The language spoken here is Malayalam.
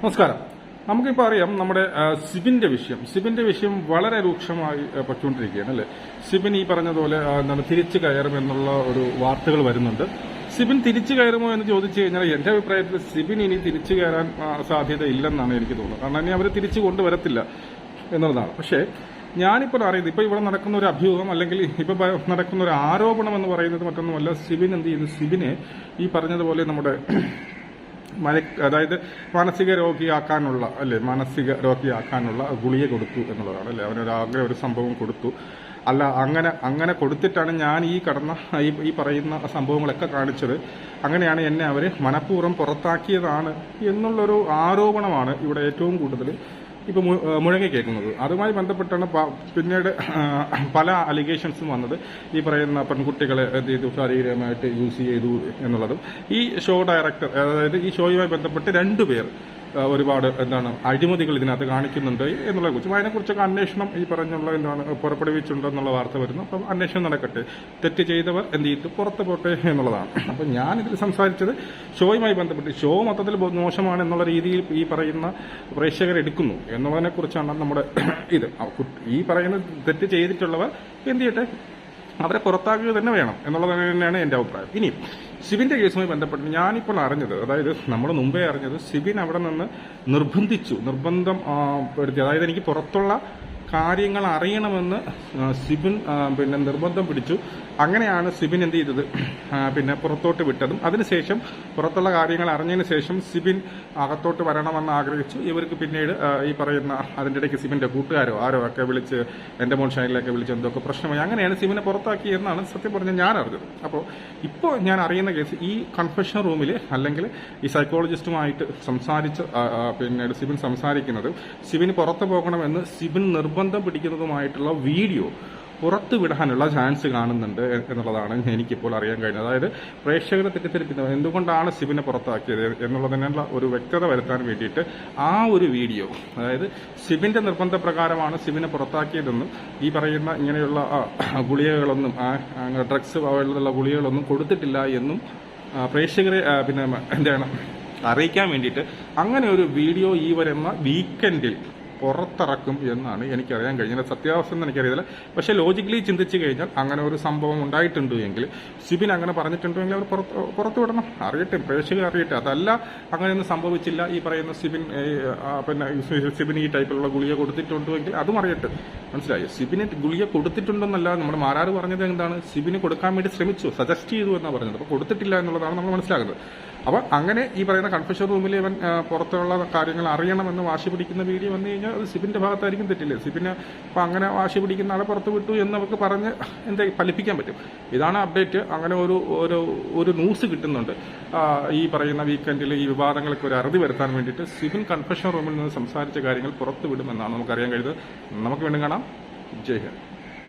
നമസ്കാരം. നമുക്കിപ്പോൾ അറിയാം നമ്മുടെ സിബിന്റെ വിഷയം. സിബിന്റെ വിഷയം വളരെ രൂക്ഷമായി പറ്റുകൊണ്ടിരിക്കുകയാണ് അല്ലേ? സിബിൻ ഈ പറഞ്ഞതുപോലെ എന്താണ് തിരിച്ചു കയറും എന്നുള്ള ഒരു വാർത്തകൾ വരുന്നുണ്ട്. സിബിൻ തിരിച്ചു കയറുമോ എന്ന് ചോദിച്ചു കഴിഞ്ഞാൽ എന്റെ അഭിപ്രായത്തിൽ സിബിൻ ഇനി തിരിച്ചു കയറാൻ സാധ്യത ഇല്ലെന്നാണ് എനിക്ക് തോന്നുന്നത്. കാരണം ഇനി അവരെ തിരിച്ചു കൊണ്ടുവരത്തില്ല എന്നുള്ളതാണ്. പക്ഷേ ഞാനിപ്പോൾ അറിയുന്നത് ഇപ്പോൾ ഇവിടെ നടക്കുന്ന ഒരു അഭ്യൂഹം അല്ലെങ്കിൽ ഇപ്പോൾ നടക്കുന്ന ഒരു ആരോപണം എന്ന് പറയുന്നത് മറ്റൊന്നുമല്ല. സിബിൻ എന്ത് ചെയ്യുന്നു? സിബിനെ ഈ പറഞ്ഞതുപോലെ നമ്മുടെ അതായത് മാനസിക രോഗിയാക്കാനുള്ള അല്ലെ മാനസിക രോഗിയാക്കാനുള്ള ഗുളിക കൊടുത്തു എന്നുള്ളതാണ് അല്ലെ? ആഗ്രഹ ഒരു സംഭവം കൊടുത്തു. അല്ല അങ്ങനെ അങ്ങനെ കൊടുത്തിട്ടാണ് ഞാൻ ഈ കടന്ന ഈ ഈ പറയുന്ന സംഭവങ്ങളൊക്കെ കാണിച്ചത്. അങ്ങനെയാണ് എന്നെ അവർ മനഃപൂർവം പുറത്താക്കിയതാണ് എന്നുള്ളൊരു ആരോപണമാണ് ഇവിടെ ഏറ്റവും കൂടുതൽ ഇപ്പൊ മു- മുഴങ്ങി കേൾക്കുന്നത്. അതുമായി ബന്ധപ്പെട്ടാണ് പിന്നീട് പല അലിഗേഷൻസും വന്നത്. ഈ പറയുന്ന പെൺകുട്ടികളെ എന്ത് ചെയ്തു ശാരീരികമായിട്ട് യൂസ് ചെയ്തു എന്നുള്ളതും. ഈ ഷോ ഡയറക്ടർ അതായത് ഈ ഷോയുമായി ബന്ധപ്പെട്ട് രണ്ടുപേർ ഒരുപാട് എന്താണ് അഴിമതികൾ ഇതിനകത്ത് കാണിക്കുന്നുണ്ട് എന്നുള്ളത് കുറിച്ച്. അതിനെക്കുറിച്ചൊക്കെ അന്വേഷണം ഈ പറഞ്ഞുള്ള എന്താണ് പുറപ്പെടുവിച്ചിട്ടുണ്ടെന്നുള്ള വാർത്ത വരുന്നു. അപ്പം അന്വേഷണം നടക്കട്ടെ. തെറ്റ് ചെയ്തവർ എന്ത് ചെയ്തു? പുറത്ത് പോട്ടെ എന്നുള്ളതാണ്. അപ്പം ഞാനിതിൽ സംസാരിച്ചത് ഷോയുമായി ബന്ധപ്പെട്ട്. ഷോ മൊത്തത്തിൽ മോശമാണ് എന്നുള്ള രീതിയിൽ ഈ പറയുന്ന പ്രേക്ഷകർ എടുക്കുന്നു എന്നുള്ളതിനെ കുറിച്ചാണ് നമ്മുടെ ഇത്. ഈ പറയുന്ന തെറ്റ് ചെയ്തിട്ടുള്ളവർ എന്ത് ചെയ്യട്ടെ? അവരെ പുറത്താക്കുക തന്നെ വേണം എന്നുള്ളത് തന്നെയാണ് എന്റെ അഭിപ്രായം. ഇനി സിബിന്റെ കേസുമായി ബന്ധപ്പെട്ട് ഞാനിപ്പോൾ അറിഞ്ഞത് അതായത് നമ്മൾ മുമ്പേ അറിഞ്ഞത് സിബിൻ അവിടെ നിന്ന് നിർബന്ധിച്ചു നിർബന്ധം പെടുത്തി അതായത് എനിക്ക് പുറത്തുള്ള കാര്യങ്ങൾ അറിയണമെന്ന് സിബിൻ പിന്നെ നിർബന്ധം പിടിച്ചു. അങ്ങനെയാണ് സിബിൻ എന്ത് ചെയ്തത്? പിന്നെ പുറത്തോട്ട് വിട്ടതും. അതിനുശേഷം പുറത്തുള്ള കാര്യങ്ങൾ അറിഞ്ഞതിന് ശേഷം സിബിൻ അകത്തോട്ട് വരണമെന്ന് ആഗ്രഹിച്ചു. ഇവർക്ക് പിന്നീട് ഈ പറയുന്ന അതിന്റെ ഇടയ്ക്ക് സിബിന്റെ കൂട്ടുകാരോ ആരോ ഒക്കെ വിളിച്ച് എന്റെ മോൻ ഷൈനിലൊക്കെ വിളിച്ച് എന്തൊക്കെ പ്രശ്നമായി. അങ്ങനെയാണ് സിബിനെ പുറത്താക്കി എന്നാണ് സത്യം പറഞ്ഞ ഞാൻ അറിഞ്ഞത്. അപ്പോൾ ഇപ്പോൾ ഞാൻ അറിയുന്ന കേസ് ഈ കൺഫെഷൻ റൂമിൽ അല്ലെങ്കിൽ ഈ സൈക്കോളജിസ്റ്റുമായിട്ട് സംസാരിച്ച് പിന്നീട് സിബിൻ സംസാരിക്കുന്നത് സിബിന് പുറത്തു പോകണമെന്ന് സിബിൻ നിർബന്ധം പിടിക്കുന്നതുമായിട്ടുള്ള വീഡിയോ പുറത്തുവിടാനുള്ള ചാൻസ് കാണുന്നുണ്ട് എന്നുള്ളതാണ് എനിക്കിപ്പോൾ അറിയാൻ കഴിഞ്ഞത്. അതായത് പ്രേക്ഷകരെ തെറ്റിദ്ധരിപ്പിക്കുന്നത് എന്തുകൊണ്ടാണ് സിബിനെ പുറത്താക്കിയത് എന്നുള്ളതിനുള്ള ഒരു വ്യക്തത വരുത്താൻ വേണ്ടിയിട്ട് ആ ഒരു വീഡിയോ അതായത് സിബിന്റെ നിർബന്ധപ്രകാരമാണ് സിബിനെ പുറത്താക്കിയതെന്നും ഈ പറയുന്ന ഇങ്ങനെയുള്ള ഗുളികകളൊന്നും ഡ്രഗ്സ് പോലുള്ള ഗുളികകളൊന്നും കൊടുത്തിട്ടില്ല എന്നും പ്രേക്ഷകരെ പിന്നെ എന്താണ് അറിയിക്കാൻ വേണ്ടിയിട്ട് അങ്ങനെ ഒരു വീഡിയോ ഈ വരുന്ന വീക്കെൻഡിൽ പുറത്തിറക്കും എന്നാണ് എനിക്കറിയാൻ കഴിഞ്ഞത്. സത്യാവസ്ഥ എന്ന് എനിക്കറിയില്ല പക്ഷെ ലോജിക്കലി ചിന്തിച്ചു കഴിഞ്ഞാൽ അങ്ങനെ ഒരു സംഭവം ഉണ്ടായിട്ടുണ്ട് എങ്കിൽ സിബിൻ അങ്ങനെ പറഞ്ഞിട്ടുണ്ടെങ്കിൽ അവർ പുറത്ത് പുറത്തു വിടണം. അറിയട്ടെ പ്രേക്ഷകർ അറിയട്ടെ. അതല്ല അങ്ങനെയൊന്നും സംഭവിച്ചില്ല. ഈ പറയുന്ന സിബിൻ പിന്നെ സിബിൻ ഈ ടൈപ്പിലുള്ള ഗുളിക കൊടുത്തിട്ടുണ്ടെങ്കിൽ അതും അറിയട്ടെ. മനസ്സിലായി? സിബിന് ഗുളിക കൊടുത്തിട്ടുണ്ടെന്നല്ല നമ്മുടെ മാരാറ് പറഞ്ഞത് എന്താണ്? സിബിന് കൊടുക്കാൻ വേണ്ടി ശ്രമിച്ചു സജസ്റ്റ് ചെയ്തു എന്നാണ് പറഞ്ഞത്. അപ്പോൾ കൊടുത്തിട്ടില്ല എന്നുള്ളതാണ് നമ്മൾ മനസ്സിലാക്കുന്നത്. അപ്പൊ അങ്ങനെ ഈ പറയുന്ന കൺഫ്യൂഷൻ റൂമിൽ ഇവൻ പുറത്തുള്ള കാര്യങ്ങൾ അറിയണമെന്ന് വാശി പിടിക്കുന്ന വീഡിയോ വന്നു കഴിഞ്ഞാൽ അത് സിബിന്റെ ഭാഗത്തായിരിക്കും തെറ്റില്ലേ? സിബിന് അപ്പോൾ അങ്ങനെ വാശി പിടിക്കുന്ന ആളെ പുറത്ത് വിട്ടു എന്ന് നമുക്ക് പറഞ്ഞ് എന്താ ഫലിപ്പിക്കാൻ പറ്റും. ഇതാണ് അപ്ഡേറ്റ്. അങ്ങനെ ഒരു ഒരു ഒരു ന്യൂസ് കിട്ടുന്നുണ്ട്. ഈ പറയുന്ന വീക്കെൻഡിൽ ഈ വിവാദങ്ങൾക്ക് ഒരു അറുതി വരുത്താൻ വേണ്ടിയിട്ട് സിബിൻ കൺഫ്യൂഷൻ റൂമിൽ നിന്ന് സംസാരിച്ച കാര്യങ്ങൾ പുറത്തു വിടുമെന്നാണ് നമുക്കറിയാൻ കഴിയുന്നത് നമുക്ക് വീണ്ടും കാണാം. ജയ്